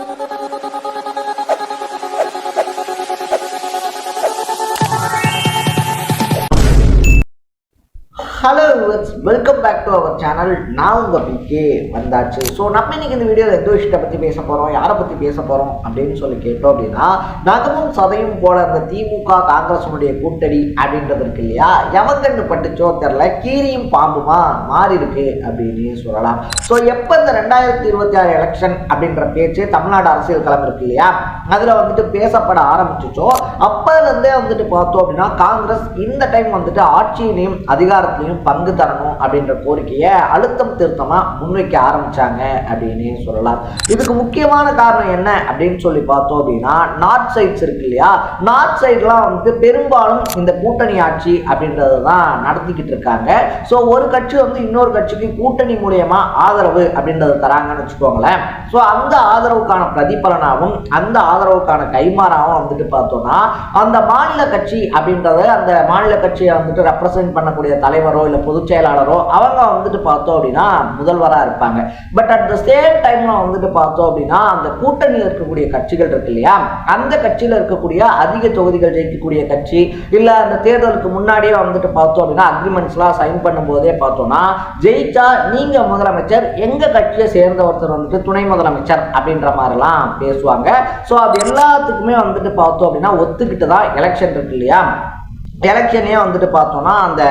you. Hello welcome back to our channel நான் உங்கள் PK வந்தாச்சு. ஸோ நம்ம இன்றைக்கி இந்த வீடியோவில் எந்த விஷயத்தை பற்றி பேச போகிறோம் யாரை பற்றி பேச போகிறோம் அப்படின்னு சொல்லி கேட்டோம் அப்படின்னா நகமும் சதையும் போல அந்த திமுக காங்கிரஸுடைய கூட்டணி அப்படின்றது இருக்கு இல்லையா? எவங்கன்னு பட்டுச்சோ தெரில கீரியும் பாம்புமா மாறி இருக்கு அப்படின்னு சொல்லலாம். ஸோ எப்போ இந்த ரெண்டாயிரத்தி இருபத்தி ஆறு எலெக்ஷன் அப்படின்ற பேச்சு தமிழ்நாடு அரசியல் களம் இருக்கு இல்லையா? அதில் வந்துட்டு பேசப்பட ஆரம்பிச்சிச்சோ அப்போலேருந்தே வந்துட்டு பார்த்தோம் அப்படின்னா காங்கிரஸ் இந்த டைம் வந்துட்டு ஆட்சியிலையும் அதிகாரத்திலையும் பங்கு தரணும் அப்படின்ற கோரிக்கையை அழுத்தம் திருத்தமாக முன்வைக்க ஆரம்பிச்சாங்க அப்படின்னு சொல்லலாம். இதுக்கு முக்கியமான காரணம் என்ன அப்படின்னு சொல்லி பார்த்தோம் அப்படின்னா நார்த் சைட்ஸ் இருக்கு இல்லையா? நார்த் சைட்லாம் வந்து பெரும்பாலும் இந்த கூட்டணி ஆட்சி அப்படின்றது தான் நடத்திக்கிட்டு இருக்காங்க. ஸோ ஒரு கட்சி வந்து இன்னொரு கட்சிக்கு கூட்டணி மூலியமா ஆதரவு அப்படின்றத தராங்கன்னு வச்சுக்கோங்களேன். ஸோ அந்த ஆதரவுக்கான பிரதிபலனாகவும் அந்த ஆதரவுக்கான கைமாறாகவும் வந்துட்டு பார்த்தோம்னா அந்த மாநில கட்சி அப்படின்றத அந்த மாநில கட்சியை வந்துட்டு ரெப்ரசென்ட் பண்ணக்கூடிய தலைவரோ இல்லை பொதுச் செயலாளரோ அவங்க வந்துட்டு பார்த்தோம் அப்படின்னா முதல்வராக இருப்பாங்க. பட் அட் த சேம் டைம்ல வந்துட்டு பார்த்தோம் அப்படின்னா அந்த கூட்டணியில் இருக்கக்கூடிய கட்சிகள் இருக்கு இல்லையா? அந்த கட்சியில் இருக்கக்கூடிய அதிக தொகுதிகள் ஜெயிக்கக்கூடிய கட்சி இல்லை அந்த தேர்தலுக்கு முன்னாடியே வந்துட்டு பார்த்தோம் அப்படின்னா அக்ரிமெண்ட்ஸ்லாம் சைன் பண்ணும்போதே பார்த்தோம்னா ஜெயிச்சா நீங்க முதலமைச்சர் எங்க கட்சியை சேர்ந்த ஒருத்தர் வந்துட்டு துணை முதலமைச்சர் அப்படின்ற மாதிரிலாம் பேசுவாங்க. ஸோ அது எல்லாத்துக்குமே வந்துட்டு பார்த்தோம் அப்படின்னா ஒத்துக்கிட்டு தான் எலெக்ஷன் இருக்கு இல்லையா? எலெக்ஷனே வந்துட்டு பார்த்தோம்னா அந்த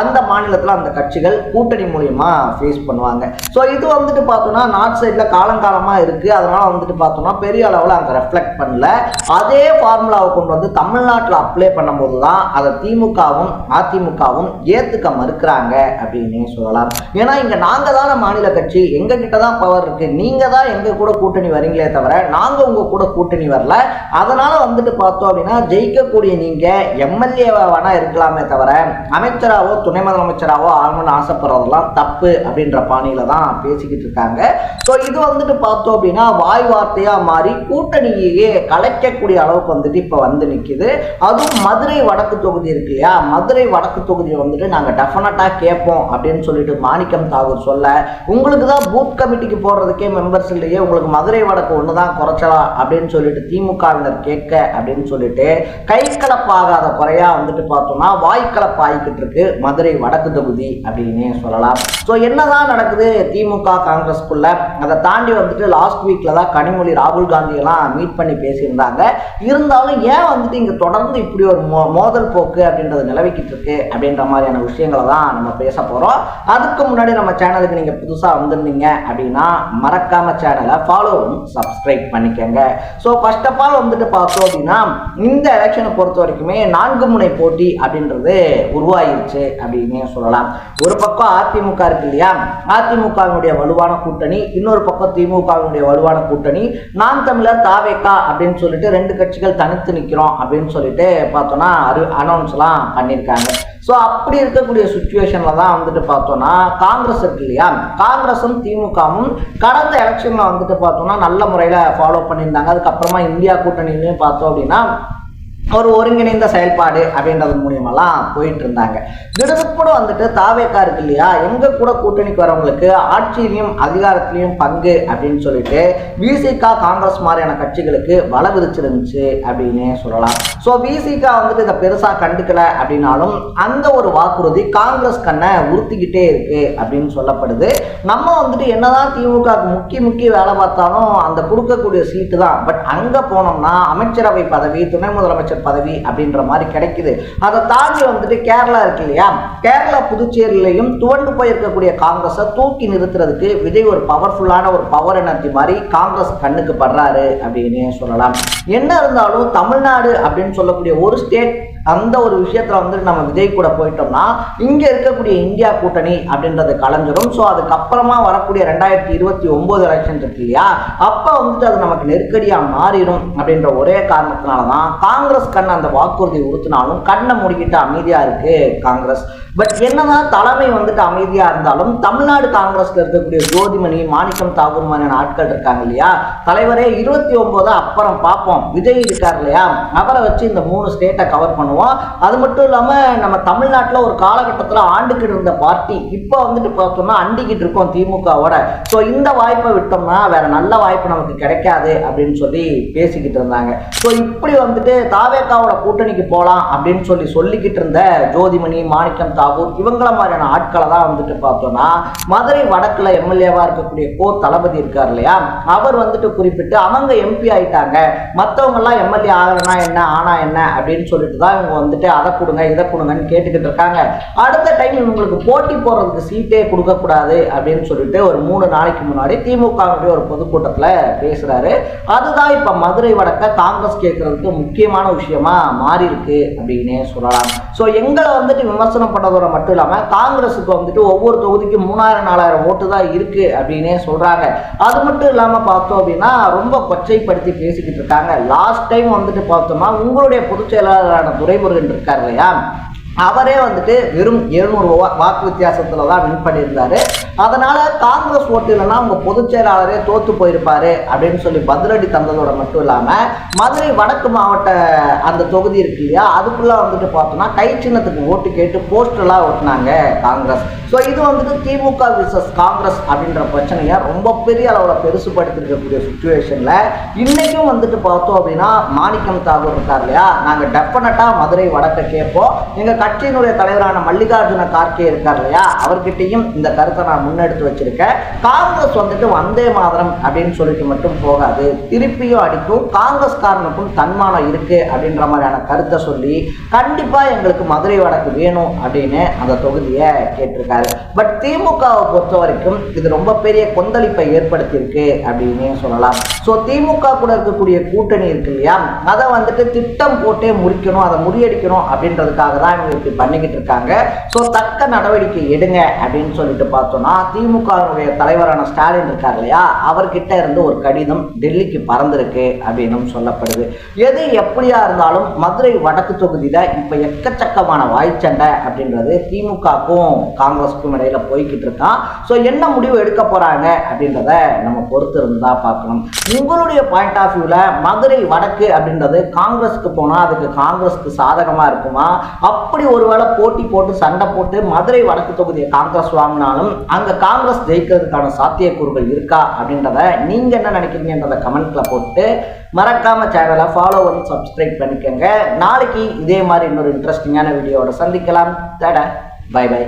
அந்த மாநிலத்தில் அந்த கட்சிகள் கூட்டணி மூலியமா ஃபேஸ் பண்ணுவாங்க. ஸோ இது வந்துட்டு பார்த்தோம்னா நார்த் சைடில் காலங்காலமாக இருக்குது அதனால் வந்துட்டு பார்த்தோம்னா பெரிய அளவில் அங்கே ரெஃப்ளெக்ட் பண்ணல. அதே ஃபார்முலாவை கொண்டு வந்து தமிழ்நாட்டில் அப்ளை பண்ணும்போது தான் அதை திமுகவும் அதிமுகவும் ஏற்றுக்க மறுக்கிறாங்க அப்படின்னு சொல்லலாம். ஏன்னா இங்கே நாங்கள் தானே மாநில கட்சி. எங்ககிட்ட தான் பவர் இருக்குது நீங்கள் தான் எங்கள் கூட கூட்டணி வரீங்களே தவிர நாங்கள் உங்கள் கூட கூட்டணி வரல. அதனால் வந்துட்டு பார்த்தோம் அப்படின்னா ஜெயிக்கக்கூடிய நீங்கள் எம்எல்ஏவை வேணா இருக்கலாமே தவிர அமைச்சராவோ துணை முதலமைச்சராவோ ஆகணும்னு ஆசைப்படுறதெல்லாம் தப்பு அப்படின்ற பாணியில தான் பேசிக்கிட்டு இருக்காங்க. ஸோ இது வந்துட்டு பார்த்தோம் அப்படின்னா வாய் வார்த்தையா மாறி கூட்டணியையே கலைக்கக்கூடிய அளவுக்கு வந்துட்டு இப்போ வந்து நிற்கிது அதுவும் மதுரை வடக்கு தொகுதி இருக்கு இல்லையா? மதுரை வடக்கு தொகுதியை வந்துட்டு நாங்கள் டெஃபினட்டாக கேட்போம் அப்படின்னு சொல்லிட்டு மாணிக்கம் தாகூர் சொல்ல உங்களுக்கு தான் பூத் கமிட்டிக்கு போடுறதுக்கே மெம்பர்ஸ் இல்லையே உங்களுக்கு மதுரை வடக்கு ஒன்று தான் குறைச்சலாம் அப்படின்னு சொல்லிட்டு திமுகவினர் கேட்க அப்படின்னு சொல்லிட்டு கை கலப்பாகாத குறையா வந்துட்டு பார்த்தோம்னா வாய்க்கலப்பு இருக்கு மதுரை வடக்கு தொகுதி அப்படின்னே சொல்லலாம். ஸோ என்னதான் நடக்குது திமுக காங்கிரஸ்குள்ள அதை தாண்டி வந்துட்டு லாஸ்ட் வீக்ல தான் கனிமொழி ராகுல் காந்தியெல்லாம் மீட் பண்ணி பேசியிருந்தாங்க. இருந்தாலும் ஏன் வந்துட்டு இங்கே தொடர்ந்து இப்படி ஒரு மோ மோதல் போக்கு அப்படின்றது நிலவிக்கிட்டு இருக்கு அப்படின்ற மாதிரியான விஷயங்களை தான் நம்ம பேச போகிறோம் அதுக்கு முன்னாடி நம்ம சேனலுக்கு நீங்கள் புதுசாக வந்திருந்தீங்க அப்படின்னா மறக்காம சேனலை ஃபாலோவும் சப்ஸ்கிரைப் பண்ணிக்கோங்க. ஸோ ஃபர்ஸ்ட் ஆஃப் ஆல் வந்துட்டு பார்த்தோம் அப்படின்னா இந்த எலெக்ஷனை பொறுத்த வரைக்குமே நான்கு முனை போட்டி அப்படின்றது உருவாயிருச்சு அப்படின்னே சொல்லலாம். ஒரு பக்கம் அதிமுக இருக்கு இல்லையா? அதிமுகவினுடைய வலுவான கூட்டணி இன்னொரு பக்கம் திமுகவினுடைய வலுவான கூட்டணி நாம் தமிழர் தாவேக்கா அப்படின்னு சொல்லிட்டு ரெண்டு கட்சிகள் தனித்து நிற்கிறோம் அப்படின்னு சொல்லிட்டு பார்த்தோம்னா அரு அனௌன்ஸ்லாம் பண்ணியிருக்காங்க. ஸோ அப்படி இருக்கக்கூடிய சுச்சுவேஷனில் தான் வந்துட்டு பார்த்தோம்னா காங்கிரஸ் இருக்கு இல்லையா? காங்கிரஸும் திமுகவும் கடந்த எலெக்ஷனில் வந்துட்டு பார்த்தோம்னா நல்ல முறையில் ஃபாலோ பண்ணியிருந்தாங்க. அதுக்கப்புறமா இந்தியா கூட்டணியிலையும் பார்த்தோம் அப்படின்னா ஒரு ஒருங்கிணைந்த செயல்பாடு அப்படின்றது மூலியமெல்லாம் போயிட்டு இருந்தாங்க கூட வந்துட்டு தாவேக்கா இருக்கு இல்லையா? எங்க கூட கூட்டணிக்கு வரவங்களுக்கு ஆட்சியிலையும் அதிகாரத்திலையும் பங்கு அப்படின்னு சொல்லிட்டு விசிகா காங்கிரஸ் மாதிரியான கட்சிகளுக்கு வள விதிச்சிருந்துச்சு அப்படின்னு சொல்லலாம். ஸோ விசிகா வந்துட்டு இதை பெருசா கண்டுக்கல அப்படின்னாலும் அந்த ஒரு வாக்குறுதி காங்கிரஸ் கண்ணை உறுத்திக்கிட்டே இருக்கு அப்படின்னு சொல்லப்படுது. நம்ம வந்துட்டு என்னதான் திமுக முக்கிய முக்கிய வேலை பார்த்தாலும் அந்த கொடுக்கக்கூடிய சீட்டு தான். பட் அங்க போனோம்னா அமைச்சரவை பதவி துணை முதலமைச்சர் அமைச்சர் பதவி அப்படின்ற மாதிரி கிடைக்குது. அதை தாண்டி வந்துட்டு கேரளா இருக்கு இல்லையா? கேரளா புதுச்சேரியிலையும் துவண்டு போயிருக்கக்கூடிய காங்கிரஸை தூக்கி நிறுத்துறதுக்கு விஜய் ஒரு பவர்ஃபுல்லான ஒரு பவர் எனர்ஜி மாதிரி காங்கிரஸ் கண்ணுக்கு படுறாரு அப்படின்னு சொல்லலாம். என்ன இருந்தாலும் தமிழ்நாடு அப்படின்னு சொல்லக்கூடிய ஒரு ஸ்டேட் அந்த ஒரு விஷயத்துல வந்துட்டு நம்ம விஜய் கூட போயிட்டோம்னா இங்கே இருக்கக்கூடிய இந்தியா கூட்டணி அப்படின்றது கலைஞ்சிடும் ஸோ அதுக்கப்புறமா வரக்கூடிய ரெண்டாயிரத்தி இருபத்தி ஒன்பது எலெக்ஷன் இருக்கு இல்லையா? அப்போ வந்துட்டு அது நமக்கு நெருக்கடியாக மாறிடும் அப்படின்ற ஒரே காரணத்தினால தான் காங்கிரஸ் கண் அந்த வாக்குறுதி உறுத்தினாலும் கண்ணை மூடிக்கிட்டு அமைதியாக இருக்கு காங்கிரஸ். பட் என்னதான் தலைமை வந்துட்டு அமைதியா இருந்தாலும் தமிழ்நாடு காங்கிரஸ்ல இருக்கக்கூடிய ஜோதிமணி மாணிக்கம் தாகூர் மாதிரியான ஆட்கள் இருக்காங்க இல்லையா? தலைவரே இருபத்தி ஒன்பது அப்புறம் பார்ப்போம். விஜய் இருக்கார் இல்லையா? அவரை வச்சு இந்த மூணு ஸ்டேட்டை கவர் பண்ணுவோம். பண்ணுவோம். அது மட்டும் இல்லாமல் நம்ம தமிழ்நாட்டில் ஒரு காலகட்டத்தில் ஆண்டுக்கிட்டு இருந்த பார்ட்டி இப்போ வந்துட்டு பார்த்தோம்னா அண்டிக்கிட்டு இருக்கோம் திமுகவோட. ஸோ இந்த வாய்ப்பை விட்டோம்னா வேற நல்ல வாய்ப்பு நமக்கு கிடைக்காது அப்படின்னு சொல்லி பேசிக்கிட்டு இருந்தாங்க. ஸோ இப்படி வந்துட்டு தாவேக்காவோட கூட்டணிக்கு போகலாம் அப்படின்னு சொல்லி சொல்லிக்கிட்டு இருந்த ஜோதிமணி மாணிக்கம் தாகூர் இவங்கள மாதிரியான ஆட்களை தான் வந்துட்டு பார்த்தோம்னா மதுரை வடக்கில் எம்எல்ஏவாக இருக்கக்கூடிய கோ தளபதி இருக்கார் இல்லையா? அவர் வந்துட்டு குறிப்பிட்டு அவங்க எம்பி ஆயிட்டாங்க. மற்றவங்கெல்லாம் எம்எல்ஏ ஆகலனா என்ன? ஆனா என்ன? அப்படின்னு சொல்லிட்டு தான் அவங்க வந்துட்டு அதை கொடுங்க இதை கொடுங்கன்னு கேட்டுக்கிட்டு இருக்காங்க. அடுத்த டைம் இவங்களுக்கு போட்டி போடுறதுக்கு சீட்டே கொடுக்கக்கூடாது அப்படின்னு சொல்லிட்டு ஒரு மூணு நாளைக்கு முன்னாடி திமுகவுடைய ஒரு பொதுக்கூட்டத்தில் பேசுறாரு. அதுதான் இப்போ மதுரை வடக்க காங்கிரஸ் கேட்கறதுக்கு முக்கியமான விஷயமா மாறி இருக்கு அப்படின்னே சொல்லலாம். ஸோ எங்களை வந்துட்டு விமர்சனம் பண்ணதோட மட்டும் இல்லாமல் காங்கிரஸுக்கு வந்துட்டு ஒவ்வொரு தொகுதிக்கும் மூணாயிரம் நாலாயிரம் ஓட்டு தான் இருக்கு அப்படின்னே சொல்றாங்க. அது மட்டும் இல்லாமல் பார்த்தோம் அப்படின்னா ரொம்ப கொச்சைப்படுத்தி பேசிக்கிட்டு இருக்காங்க. லாஸ்ட் டைம் வந்துட்டு பார்த்தோம்னா உங்களுடைய பொதுச் செயலாளரான துரைமுருகன் இருக்கார் இல்லையா அவரே வந்துட்டு வெறும் எழுநூறு வாக்கு வித்தியாசத்தில் தான் வின் பண்ணியிருந்தாரு. அதனால காங்கிரஸ் ஓட்டு இல்லைன்னா உங்க பொதுச் செயலாளரே தோத்து போயிருப்பாரு அப்படின்னு சொல்லி பதிலடி தந்ததோட மட்டும் இல்லாமல் மதுரை வடக்கு மாவட்ட அந்த தொகுதி இருக்கு இல்லையா அதுக்குள்ள வந்துட்டு பார்த்தோம்னா கை சின்னத்துக்கு ஓட்டு கேட்டு போஸ்டர்லாம் ஓட்டினாங்க காங்கிரஸ். ஸோ இது வந்துட்டு திமுக விசஸ் காங்கிரஸ் அப்படின்ற பிரச்சனையை ரொம்ப பெரிய அளவில் பெருசுபடுத்திருக்கக்கூடிய சுச்சுவேஷனில் இன்றைக்கும் வந்துட்டு பார்த்தோம் அப்படின்னா மாணிக்கம் தாகூர் இருக்கார் இல்லையா? நாங்கள் டெஃபினட்டாக மதுரை வடக்க கேட்போம். எங்கள் கட்சியினுடைய தலைவரான மல்லிகார்ஜுன கார்கே இருக்கார் இல்லையா? அவர்கிட்டையும் இந்த கருத்தை நான் முன்னெடுத்து வச்சிருக்கேன். காங்கிரஸ் வந்துட்டு வந்தே மாதரம் அப்படின்னு சொல்லிட்டு மட்டும் போகாது. திருப்பியும் அடிக்கும். காங்கிரஸ்காரனுக்கும் தன்மானம் இருக்குது அப்படின்ற மாதிரியான கருத்தை சொல்லி கண்டிப்பாக எங்களுக்கு மதுரை வடக்கு வேணும் அப்படின்னு அந்த தொகுதியை கேட்டிருக்காரு. பட் திமுகவை பொறுத்த வரைக்கும் இது ரொம்ப பெரிய கொந்தளிப்பை ஏற்படுத்தியிருக்கு அப்படின்னு சொல்லலாம். ஸோ திமுக கூட இருக்கக்கூடிய கூட்டணி இருக்கு இல்லையா? அதை வந்துட்டு திட்டம் போட்டே முறிக்கணும் அதை முறியடிக்கணும் அப்படின்றதுக்காக தான் இவங்க இப்படி பண்ணிக்கிட்டு இருக்காங்க. ஸோ தக்க நடவடிக்கை எடுங்க அப்படின்னு சொல்லிட்டு பார்த்தோம்னா திமுகவுடைய தலைவரான ஸ்டாலின் இருக்கார் இல்லையா? அவர்கிட்ட இருந்து ஒரு கடிதம் டெல்லிக்கு பறந்திருக்கு அப்படின்னு சொல்லப்படுது. எது எப்படியா இருந்தாலும் மதுரை வடக்கு தொகுதியில இப்ப எக்கச்சக்கமான வாய்ச்சண்டை அப்படின்றது திமுகக்கும் காங்கிரஸுக்கும் இடையில போய்கிட்டு இருக்கான். ஸோ என்ன முடிவு எடுக்க போறாங்க அப்படின்றத நம்ம பொறுத்து இருந்தா பார்க்கணும். உங்களுடைய பாயிண்ட் ஆஃப் வியூவில் மதுரை வடக்கு அப்படின்றது காங்கிரஸுக்கு போனால் அதுக்கு காங்கிரஸுக்கு சாதகமாக இருக்குமா? அப்படி ஒருவேளை போட்டி போட்டு சண்டை போட்டு மதுரை வடக்கு தொகுதியை காங்கிரஸ் வாங்கினாலும் அங்கே காங்கிரஸ் ஜெயிக்கிறதுக்கான சாத்தியக்கூறுகள் இருக்கா அப்படின்றத நீங்கள் என்ன நினைக்கிறீங்கன்றத கமெண்ட்ல போட்டு மறக்காம சேனலை ஃபாலோ பண்ணி சப்ஸ்கிரைப் பண்ணிக்கோங்க. நாளைக்கு இதே மாதிரி இன்னொரு இன்ட்ரெஸ்டிங்கான வீடியோவோட சந்திக்கலாம். தட. By by